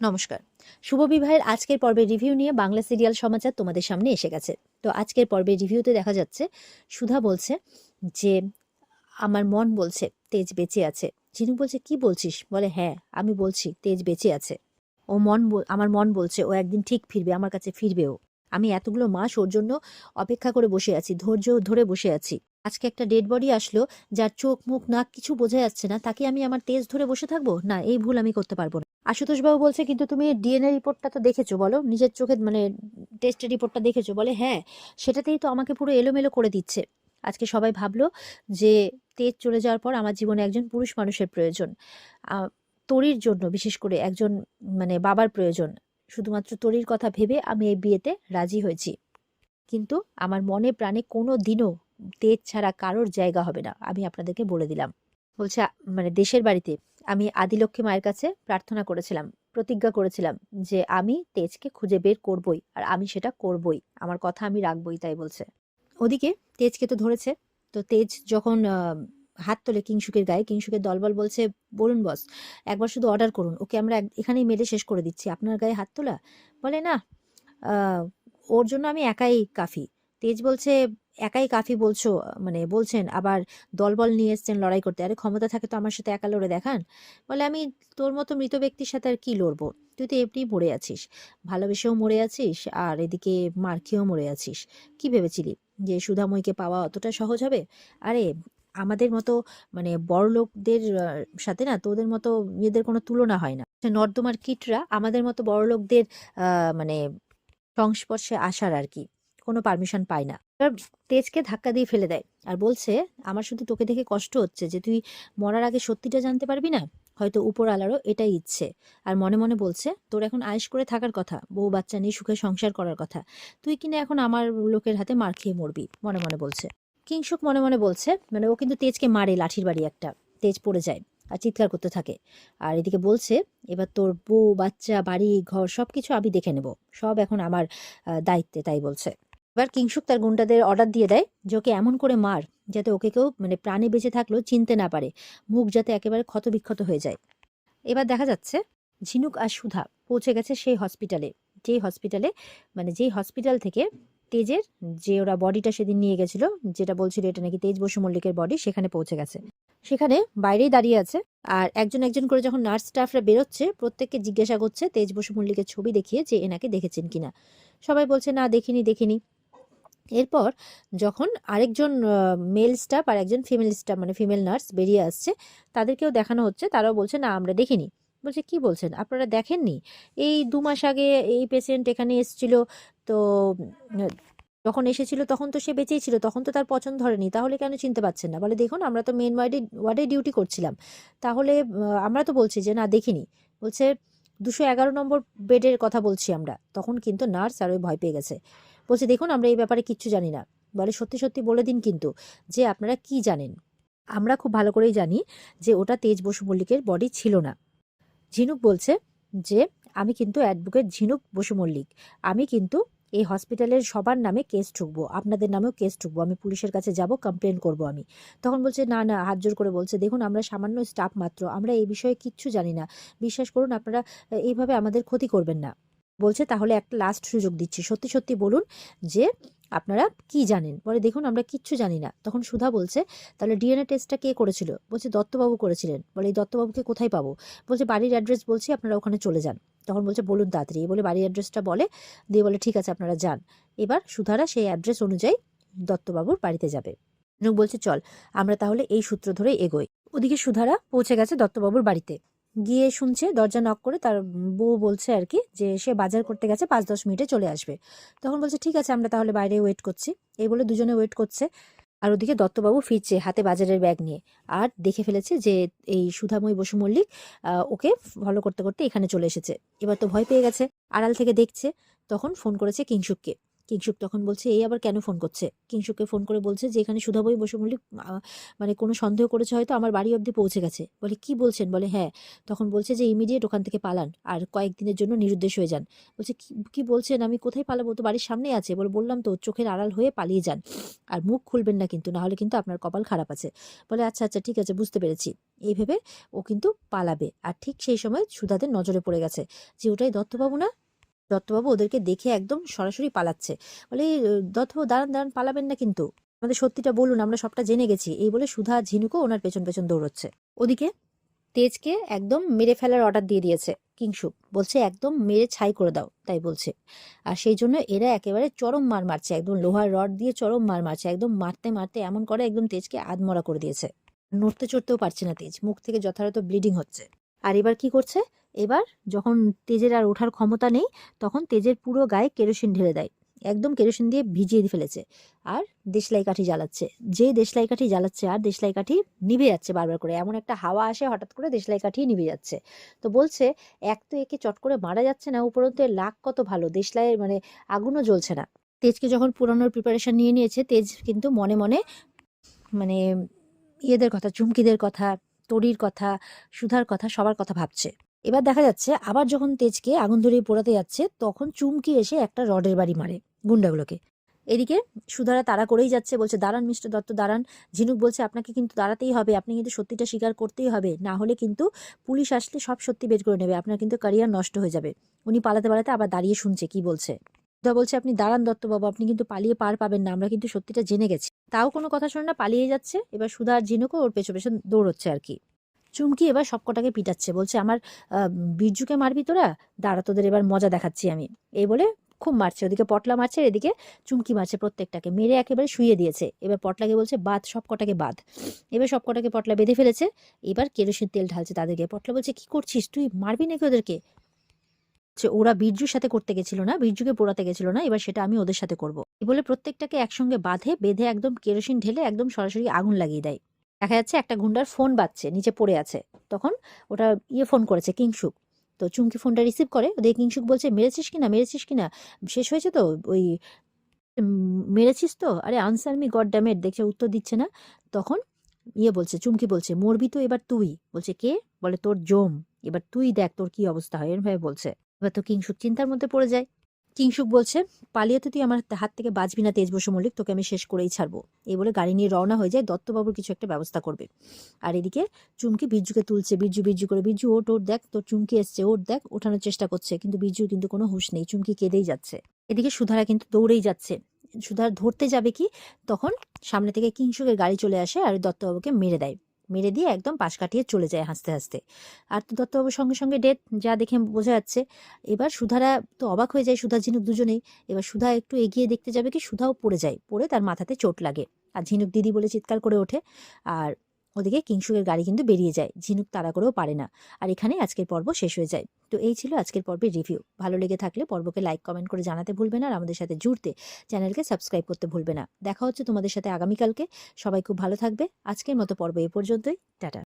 নমস্কার। শুভ বিবাহের আজকের পর্বের রিভিউ নিয়ে বাংলা সিরিয়াল সমাচার তোমাদের সামনে এসে গেছে। তো আজকের পর্বের রিভিউতে দেখা যাচ্ছে, সুধা বলছে যে, আমার মন বলছে তেজ বেঁচে আছে। ঝিনুক বলছে, কি বলছিস? বলে হ্যাঁ আমি বলছি তেজ বেঁচে আছে। ও মন আমার মন বলছে, ও একদিন ঠিক ফিরবে, আমার কাছে ফিরবেও আমি এতগুলো মাস ওর জন্য অপেক্ষা করে বসে আছি, ধৈর্য ধরে বসে আছি। আজকে একটা ডেড বডি আসলো, যার চোখ, মুখ, নাক কিছু বোঝা যাচ্ছে না, তাকে আমি আমার তেজ ধরে বসে থাকব? না, এই ভুল আমি করতে পারব না। আশুতোষ বাবু বলছে, কিন্তু তুমি ডিএনএ রিপোর্টটা তো দেখেছ বলো, নিজের চোখে মানে টেস্টের রিপোর্টটা দেখেছ? বলে হ্যাঁ সেটাতেই তো আমাকে পুরো এলোমেলো করে দিচ্ছে। আজকে সবাই ভাবলো যে তেজ চলে যাওয়ার পর আমার জীবনে একজন পুরুষ মানুষের প্রয়োজন তরির জন্য, বিশেষ করে একজন মানে বাবার প্রয়োজন। শুধুমাত্র তরির কথা ভেবে আমি এই বিয়েতে রাজি হয়েছি। কিন্তু আমার মনে প্রাণে কোনো দিনও তেজ ছাড়া কারোর জায়গা হবে না, আমি আপনাদেরকে বলে দিলাম। বলছে মানে দেশের বাড়িতে আমি আদিলক্ষ্মী মায়ের কাছে প্রার্থনা করেছিলাম, প্রতিজ্ঞা করেছিলাম যে আমি তেজকে খুঁজে বের করবই আর আমি সেটা করবই, আমার কথা আমি রাখবই তাই বলছে। ওদিকে তেজকে তো ধরেছে, তো তেজ যখন হাত তোলে কিংসুকের গায়ে কিংসুকের দলবল বলছে বলুন বস, একবার শুধু অর্ডার করুন, ওকে আমরা এখানেই মেরে শেষ করে দিচ্ছি, আপনার গায়ে হাত তোলা? বলে, না ওর জন্য আমি একাই কাফি। তেজ বলছে, একাই কাফি বলছো? মানে বলছেন, আবার দলবল নিয়ে এসছেন লড়াই করতে। আরে ক্ষমতা থাকে তো আমার সাথে একা লড়ে দেখান? বলে আমি তোর মতো মৃত ব্যক্তির সাথে আর কি লড়বো? তুই তো এমনি মরে আছিস। ভালোবেসেও মরে আছিস আর এদিকে মার খেয়েও মরে আছিস। কি ভেবেছিলি যে সুধাময়কে পাওয়া অতটা সহজ হবে? আরে আমাদের মতো মানে বড় লোকদের সাথে না তোদের মতো ইয়েদের কোনো তুলনা হয় না। নর্দমার কিটরা আমাদের মতো বড় লোকদের মানে সংস্পর্শে আসার আর কি। কোনো পারমিশন পায় না। এবার তেজকে ধাক্কা দিয়ে ফেলে দেয় আর বলছে, আমার শুধু তোকে দেখে কষ্ট হচ্ছে যে তুই মরার আগে সত্যিটা জানতে পারবি না? হয়তো উপর আলারও এটাই ইচ্ছে। আর মনে মনে বলছে, তোর এখন আয়েস করে থাকার কথা, বউ বাচ্চা নিয়ে সুখে সংসার করার কথা। তুই কিনা এখন আমার লোকের হাতে মার খেয়ে মরবি। মনে মনে বলছে। কিংসুক মনে মনে বলছে মানে ও কিন্তু তেজকে মারে লাঠির বাড়ি একটা। তেজ পড়ে যায় আর চিৎকার করতে থাকে। আর এদিকে বলছে, এবার তোর বউ, বাচ্চা, বাড়ি, ঘর সব কিছু আমি দেখে নেব। সব এখন আমার দায়িত্বে, তাই বলছে। এবার কিংসুক তার গুন্ডাদের অর্ডার দিয়ে দেয় যে ওকে এমন করে মার যাতে ওকে কেউ মানে প্রাণে বেঁচে থাকলেও চিনতে না পারে, মুখ যাতে একেবারে ক্ষতবিক্ষত হয়ে যায়। এবার দেখা যাচ্ছে ঝিনুক আর সুধা পৌঁছে গেছে সেই হসপিটালে যেই হসপিটালে মানে যেই হসপিটাল থেকে তেজের যে ওরা বডিটা সেদিন নিয়ে গেছিল, যেটা বলছিল এটা নাকি তেজ বসু মল্লিকের বডি সেখানে পৌঁছে গেছে। সেখানে বাইরেই দাঁড়িয়ে আছে আর একজন একজন করে যখন নার্স স্টাফরা বেরোচ্ছে, প্রত্যেককে জিজ্ঞাসা করছে তেজ বসু মল্লিকের ছবি দেখিয়ে যে এনাকে দেখেছেন কিনা। সবাই বলছে, না, দেখিনি দেখিনি। এরপর যখন আরেকজন মেল স্টাফ আর একজন ফিমেল স্টাফ মানে ফিমেল নার্স বেরিয়ে আসছে, তাদেরকেও দেখানো হচ্ছে। তারাও বলছে, না, আমরা দেখিনি। বলছে, কি বলছেন? আপনারা দেখেননি? এই দু মাস আগে এই পেশেন্ট এখানে এসেছিল, তো যখন এসেছিল তখন তো সে বেঁচেই ছিল, তখন তো তার পছন্দ ধরেনি। তাহলে কেন চিনতে পারছেন না? বলে, দেখুন, আমরা তো মেন ওয়ার্ডে ওয়ার্ডে ডিউটি করছিলাম। তাহলে আমরা তো বলছি যে, না, দেখিনি। বলছে, দুশো এগারো নম্বর বেডের কথা বলছি আমরা। তখন কিন্তু নার্স আর ওই ভয় পেয়ে গেছে। বলছে, দেখুন, আমরা এই ব্যাপারে কিচ্ছু জানি না। বলে, সত্যি সত্যি বলে দিন কিন্তু যে আপনারা কি জানেন। আমরা খুব ভালো করেই জানি যে ওটা তেজ বসু মল্লিকের বডি ছিল না। ঝিনুক বলছে যে, আমি কিন্তু অ্যাডভোকেট ঝিনুক বসু মল্লিক। আমি কিন্তু এই হসপিটালের সবার নামে কেস ঠুকবো। আপনাদের নামেও কেস ঠুকবো। আমি পুলিশের কাছে যাব কমপ্লেন করব আমি। তখন বলছে, না না। হাত জোর করে বলছে, দেখুন, আমরা সামান্য স্টাফ মাত্র। আমরা এই বিষয়ে কিচ্ছু জানি না। বিশ্বাস করুন, আপনারা এইভাবে আমাদের ক্ষতি করবেন না। বলছে, তাহলে একটা লাস্ট সুযোগ দিচ্ছি। সত্যি সত্যি বলুন যে আপনারা কি জানেন? বলে দেখুন, আমরা কিচ্ছু জানি না। তখন সুধা বলছে, তাহলে ডিএনএ টেস্টটা কে করেছিল? বলছে, দত্তবাবু করেছিলেন। বলে, এই দত্তবাবুকে কোথায় পাবো? বলছে, বাড়ির অ্যাড্রেস বলছি, আপনারা ওখানে চলে যান। তখন বলছে, বলুন তাড়াতাড়ি। বলে বাড়ির অ্যাড্রেসটা বলে, দিয়ে বলে, ঠিক আছে, আপনারা যান। এবার সুধারা সেই অ্যাড্রেস অনুযায়ী দত্তবাবুর বাড়িতে যাবে। বলছে, চল, আমরা তাহলে এই সূত্র ধরে এগোই। ওদিকে সুধারা পৌঁছে গেছে দত্তবাবুর বাড়িতে। গিয়ে শুনছে, দরজা নক করে তার বউ বলছে আর কি যে সে বাজার করতে গেছে পাঁচ দশ মিনিটে চলে আসবে। তখন বলছে, ঠিক আছে, আমরা তাহলে বাইরে ওয়েট করছি। এই বলে দুজনে ওয়েট করছে। আর ওদিকে দত্তবাবু ফিরছে হাতে বাজারের ব্যাগ নিয়ে। আর দেখে ফেলেছে যে এই সুধাময়ী বসু মল্লিক ওকে ফলো করতে করতে এখানে চলে এসেছে। এবার তো ভয় পেয়ে গেছে। আড়াল থেকে দেখছে। তখন ফোন করেছে কিংসুককে। কিংসুক তখন বলছে, এই আবার কেন ফোন করছে? কিংসুককে ফোন করে বলছে যে, এখানে সুধাবই বসু মল্লিক মানে কোনো সন্দেহ করেছে হয়তো আমার বাড়ি অবধি পৌঁছে গেছে। বলে, কি বলছেন? বলে হ্যাঁ। তখন বলছে যে ইমিডিয়েট ওখান থেকে পালান আর কয়েকদিনের জন্য নিরুদ্দেশ হয়ে যান। বলছে, কি বলছেন? আমি কোথায় পালাবো? তো বাড়ির সামনেই আছে। বলে, বললাম তো, চোখের আড়াল হয়ে পালিয়ে যান আর মুখ খুলবেন না কিন্তু না হলে কিন্তু আপনার কপাল খারাপ আছে। বলে আচ্ছা আচ্ছা ঠিক আছে, বুঝতে পেরেছি। এই ভেবে ও কিন্তু পালাবে। আর ঠিক সেই সময় সুধাদের নজরে পড়ে গেছে যে, ওটাই দত্তবাবু না? দত্তবাবু ওদেরকে দেখে একদম সরাসরি পালাচ্ছে। বলে "এই, দত্তবাবু দাঁড়ান দাঁড়ান পালাবেন না কিন্তু। আমাদের সত্যিটা বলুন আমরা সবটা জেনে গেছি। এই বলে সুধা ঝিনুকও ওনার পেছন পেছন দৌড়চ্ছে। ওদিকে তেজকে একদম মেরে ফেলার অর্ডার দিয়ে দিয়েছে কিংসুক বলছে একদম মেরে ছাই করে দাও তাই বলছে। আর সেই জন্য এরা একেবারে চরম মার মারছে একদম লোহার রড দিয়ে চরম মার মারছে একদম মারতে মারতে এমন করে একদম তেজকে আধমরা করে দিয়েছে। নড়তে চড়তেও পারছে না তেজ মুখ থেকে যথাযথ ব্লিডিং হচ্ছে। আর এবার কি করছে? এবার যখন তেজের আর ওঠার ক্ষমতা নেই, তখন তেজের পুরো গায়ে কেরোসিন ঢেলে দেয়। একদম কেরোসিন দিয়ে ভিজিয়ে ফেলেছে। আর দেশলাই কাঠি জ্বালাচ্ছে। যে দেশলাই কাঠি জ্বালাচ্ছে আর দেশলাই কাঠি নিভে যাচ্ছে বারবার করে। এমন একটা হাওয়া আসে, হঠাৎ করে দেশলাই কাঠি নিভে যাচ্ছে। তো বলছে, এক তো একে চট করে মারা যাচ্ছে না, উপরন্তু লাক কত ভালো। দেশলাইয়ের মানে আগুনও জ্বলছে না। তেজকে যখন পুরানোর প্রিপারেশন নিয়ে নিয়েছে, তেজ কিন্তু মনে মনে মানে ইয়েদের কথা, চুমকিদের কথা তরির কথা, সুধার কথা সবার কথা ভাবছে। এবার দেখা যাচ্ছে আবার যখন তেজকে আগুন ধরিয়ে পোড়াতে যাচ্ছে, তখন চুমকি এসে একটা রডের বাড়ি মারে গুন্ডাগুলোকে। এদিকে সুধারা তাড়া করেই যাচ্ছে, বলছে, দাঁড়ান মিস্টার দত্ত, দাঁড়ান। ঝিনুক বলছে, আপনাকে কিন্তু দাঁড়াতেই হবে, আপনি কিন্তু সত্যিটা স্বীকার করতেই হবে। না হলে কিন্তু পুলিশ আসলে সব সত্যি বের করে নেবে, আপনার কিন্তু ক্যারিয়ার নষ্ট হয়ে যাবে। উনি পালাতে পালাতে আবার দাঁড়িয়ে শুনছে, কি বলছে। সুধা বলছে, আপনি দাঁড়ান দত্তবাবু, আপনি কিন্তু পালিয়ে পার পাবেন না, আমরা কিন্তু সত্যিটা জেনে গেছি। তাও কোনো কথা শোনে না, পালিয়ে যাচ্ছে। এবার সুধা ঝিনুকও ওর পেছন পেছন দৌড়চ্ছে আর কি। চুমকি এবার সবকটাকে পিটাচ্ছে। বলছে, আমার বীরজুকে মারবি তোরা? দাঁড়া, তোদের এবার মজা দেখাচ্ছি আমি। এই বলে খুব মারছে, ওদিকে পটলা মারছে, এদিকে চুমকি মারছে প্রত্যেকটাকে, মেরে একেবারে শুয়ে দিয়েছে। এবার পটলাকে বলছে, বাদ সব কটাকে বাদ। এবার সব কটাকে পটলা বেঁধে ফেলেছে, এবার কেরোসিন তেল ঢালছে তাদেরকে। পটলা বলছে, কি করছিস তুই? মারবি নাকি ওদেরকে? যে ওরা বীরজুর সাথে করতে গেছিল না বীরজুকে পোড়াতে গেছিল না, এবার সেটা আমি ওদের সাথে করব। বলে প্রত্যেকটাকে একসঙ্গে বাঁধে, বেঁধে একদম কেরোসিন ঢেলে একদম সরাসরি আগুন লাগিয়ে দেয়। দেখা যাচ্ছে একটা গুন্ডার ফোন বাজছে, নিচে পড়ে আছে। তখন ওটা ইয়ে ফোন করেছে, কিংসুক। তো চুমকি ফোনটা রিসিভ করে ওদের কিংসুক বলছে, মেরেছিস কিনা মেরেছিস কিনা? শেষ হয়েছে তো ওই মেরেছিস তো? আরে আনসার মি গড ড্যামেট দেখছে উত্তর দিচ্ছে না। তখন ইয়ে বলছে, চুমকি বলছে, মরবি তো এবার তুই? বলছে, কে? বলে, তোর জম। এবার তুই দেখ তোর কি অবস্থা হয় এরভাবে বলছে। এবার তো কিংসুক চিন্তার মধ্যে পড়ে যায়। কিংসুক বলছে, পালিয়ে তো তুই আমার হাত থেকে বাঁচবি না তেজ বসু মল্লিক, তোকে আমি শেষ করেই ছাড়বো। এই বলে গাড়ি নিয়ে রওনা হয়ে যায়, দত্তবাবুর কিছু একটা ব্যবস্থা করবে। আর এদিকে চুমকি বিরজুকে তুলছে বিরজু বিরজু করে বিরজু ওট ওট দেখ, তোর চুমকি এসছে ওট দেখ। ওঠানোর চেষ্টা করছে, কিন্তু বিরজুর কিন্তু কোনো হুঁশ নেই, চুমকি কেঁদেই যাচ্ছে। এদিকে সুধারা কিন্তু দৌড়েই যাচ্ছে। সুধার ধরতে যাবে কি? তখন সামনে থেকে কিংসুকের গাড়ি চলে আসে আর দত্তবাবুকে মেরে দেয়। মেরে দিয়ে একদম পাশ কাটিয়ে চলে যায় হাসতে হাসতে। আর তো দত্তবাবুর সঙ্গে সঙ্গে ডেথ যা দেখে বোঝা যাচ্ছে, এবার সুধারা তো অবাক হয়ে যায়, সুধা, ঝিনুক দুজনেই। এবার সুধা একটু এগিয়ে দেখতে যাবে কি সুধাও পড়ে যায়, পড়ে তার মাথাতে চোট লাগে। আর ঝিনুক দিদি বলে চিৎকার করে ওঠে। আর ওদিকে কিংসুকের গাড়ি কিন্তু বেরিয়ে যায়। ঝিনুক তাড়া করেও পারে না। আর এখানে আজকের পর্ব শেষ হয়ে যায়। তো এই ছিল আজকের পর্বের রিভিউ ভালো লেগে থাকলে পর্বকে লাইক কমেন্ট করে জানাতে ভুলবে না আর আমাদের সাথে জুড়তে চ্যানেলকে সাবস্ক্রাইব করতে ভুলবে না। দেখা হচ্ছে তোমাদের সাথে আগামীকালকে। সবাই খুব ভালো থাকবে। আজকের মতো পর্ব এ পর্যন্তই। টাটা।